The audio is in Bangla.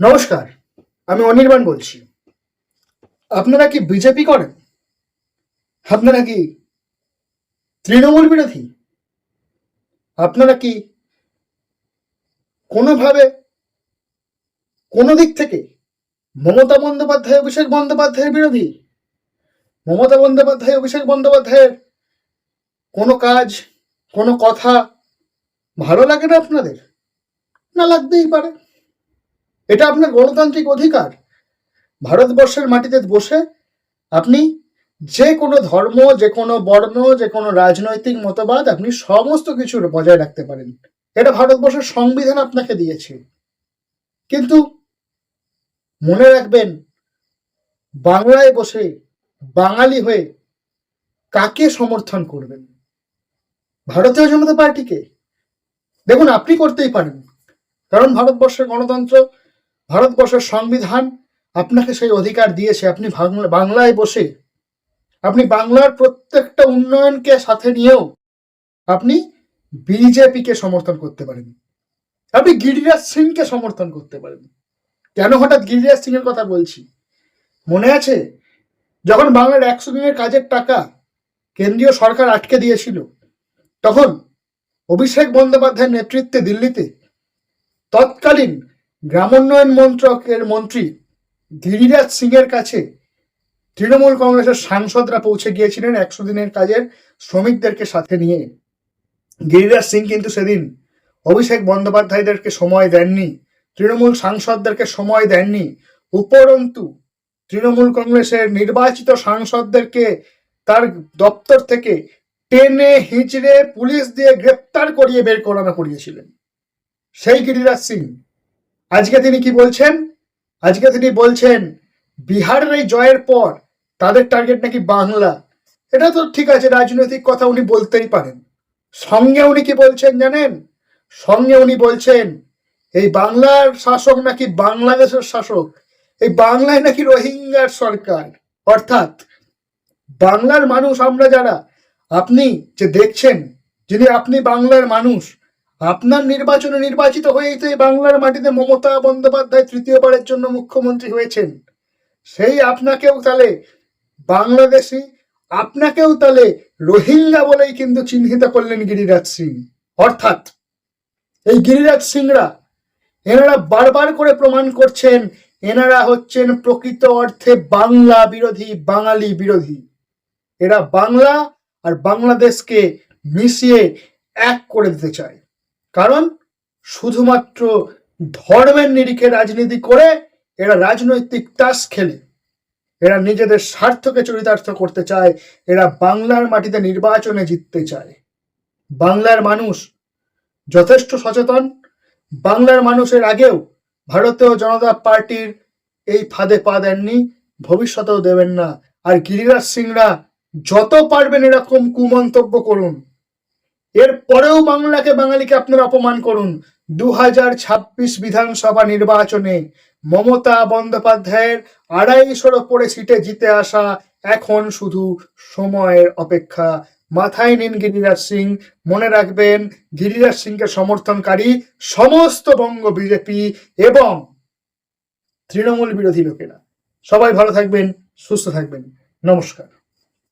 নমস্কার, আমি অনির্বাণ বলছি। আপনারা কি বিজেপি করেন? আপনারা কি তৃণমূল বিরোধী? আপনারা কি কোনোভাবে কোনো দিক থেকে মমতা বন্দ্যোপাধ্যায়, অভিষেক বন্দ্যোপাধ্যায়ের বিরোধী? মমতা বন্দ্যোপাধ্যায়, অভিষেক বন্দ্যোপাধ্যায়ের কোনো কাজ, কোনো কথা ভালো লাগে না আপনাদের? না লাগতেই পারে। এটা আপনার গণতান্ত্রিক অধিকার। ভারতবর্ষের মাটিতে বসে আপনি যে কোনো ধর্ম যে কোনো বর্ণ যে কোনো রাজনৈতিক মতবাদ আপনি সমস্ত কিছুর বজায় রাখতে পারেন। এটা ভারতবর্ষের সংবিধান আপনাকে দিয়েছে। কিন্তু মনে রাখবেন, বাংলায় বসে বাঙালি হয়ে কাকে সমর্থন করবেন? ভারতীয় জনতা পার্টিকে। দেখুন, আপনি করতেই পারেন। কারণ ভারতবর্ষের গণতন্ত্র ভারতবর্ষের সংবিধান আপনাকে সেই অধিকার দিয়েছে। আপনি বাংলায় বসে, আপনি বাংলার প্রত্যেকটা উন্নয়নকে সাথে নিয়েও আপনি বিজেপিকে সমর্থন করতে পারেন। আপনি গিরিরাজ সিংকে সমর্থন করতে পারেন। কেন হঠাৎ গিরিরাজ সিং এর কথা বলছি? মনে আছে? যখন বাংলার একশো দিনের কাজের টাকা কেন্দ্রীয় সরকার আটকে দিয়েছিল, তখন অভিষেক বন্দ্যোপাধ্যায়ের নেতৃত্বে দিল্লিতে তৎকালীন গ্রামোন্নয়ন মন্ত্রকের মন্ত্রী গিরিরাজ সিং এর কাছে তৃণমূল কংগ্রেসের সাংসদরা পৌঁছে গিয়েছিলেন একশো দিনের কাজের শ্রমিকদেরকে সাথে নিয়ে। গিরিরাজ সিং কিন্তু সেদিন অভিষেক বন্দ্যোপাধ্যায়দেরকে সময় দেননি, তৃণমূল সাংসদদেরকে সময় দেননি, উপরন্তু তৃণমূল কংগ্রেসের নির্বাচিত সাংসদদেরকে তার দপ্তর থেকে টেনে হিঁচড়ে পুলিশ দিয়ে গ্রেপ্তার করিয়ে বের করানো করিয়েছিলেন। সেই গিরিরাজ সিং আজকে তিনি কি বলছেন? আজকে তিনি বলছেন, বিহারের এই জয়ের পর তাদের টার্গেট নাকি বাংলা। এটা তো ঠিক আছে, রাজনৈতিক কথা উনি বলতেই পারেন। সঙ্গে উনি কি বলছেন জানেন? সঙ্গে উনি বলছেন, এই বাংলার শাসক নাকি বাংলাদেশের শাসক? এই বাংলায় নাকি রোহিঙ্গার সরকার? অর্থাৎ বাংলার মানুষ আমরা যারা, আপনি যে দেখছেন, যিনি আপনি বাংলার মানুষ আপনার নির্বাচনে নির্বাচিত হয়েই তো এই বাংলার মাটিতে মমতা বন্দ্যোপাধ্যায় তৃতীয়বারের জন্য মুখ্যমন্ত্রী হয়েছেন। সেই আপনাকেও তাহলে বাংলাদেশি, আপনাকেও তাহলে রোহিঙ্গা বলেই কিন্তু চিহ্নিত করলেন গিরিরাজ সিং। অর্থাৎ এই গিরিরাজ সিংরা, এনারা বারবার করে প্রমাণ করছেন, এনারা হচ্ছেন প্রকৃত অর্থে বাংলা বিরোধী, বাঙালি বিরোধী। এরা বাংলা আর বাংলাদেশকে মিশিয়ে এক করে দিতে চায়। কারণ শুধুমাত্র ধর্মের নিরিখে রাজনীতি করে এরা রাজনৈতিক তাস খেলে। এরা নিজেদের স্বার্থকে চরিতার্থ করতে চায়, এরা বাংলার মাটিতে নির্বাচনে জিততে চায়। বাংলার মানুষ যথেষ্ট সচেতন। বাংলার মানুষের আগেও ভারতীয় জনতা পার্টির এই ফাঁদে পা দেননি, ভবিষ্যতেও দেবেন না। আর গিরিরাজ সিংরা যত পারবেন এরকম কুমন্তব্য করুন। এর পরেও বাংলাকে বাঙালিকে আপনারা অপমান করুন। দু হাজার ছাব্বিশ বিধানসভা নির্বাচনে মমতা বন্দ্যোপাধ্যায়ের আড়াইশোর ওপরে সিটে জিতে আসা এখন শুধু সময়ের অপেক্ষা। মাথায় নিন গিরিরাজ সিং, মনে রাখবেন গিরিরাজ সিংকে সমর্থনকারী সমস্ত বঙ্গ বিজেপি এবং তৃণমূল বিরোধী লোকেরা। সবাই ভালো থাকবেন, সুস্থ থাকবেন। নমস্কার।